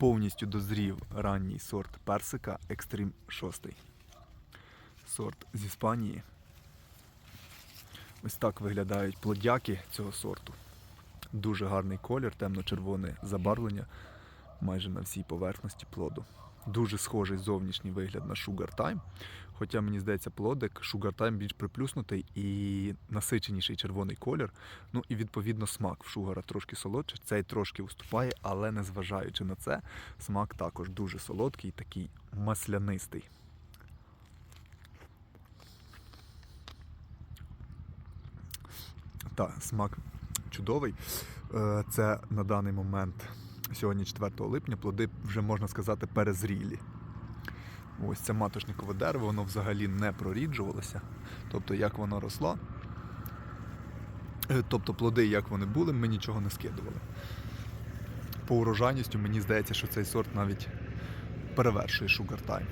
повністю дозрів ранній сорт персика Extreme 6. Сорт з Іспанії. Ось так виглядають плодяки цього сорту. Дуже гарний колір, темно-червоне забарвлення майже на всій поверхності плоду. Дуже схожий зовнішній вигляд на Sugar Time. Хоча мені здається, плодик Time більш приплюснутий і насиченіший червоний колір. Ну і відповідно смак в шугара трошки солодший, цей трошки уступає, але незважаючи на це, смак також дуже солодкий, такий маслянистий. Так, смак чудовий. Е, Це на даний момент, сьогодні 4 липня, плоди вже можна сказати перезрілі. Ось це матошникове дерево, воно взагалі не проріджувалося. Тобто, як воно росло, е, тобто плоди, як вони були, ми нічого не скидували. По урожайністю мені здається, що цей сорт навіть перевершує Sugar Time.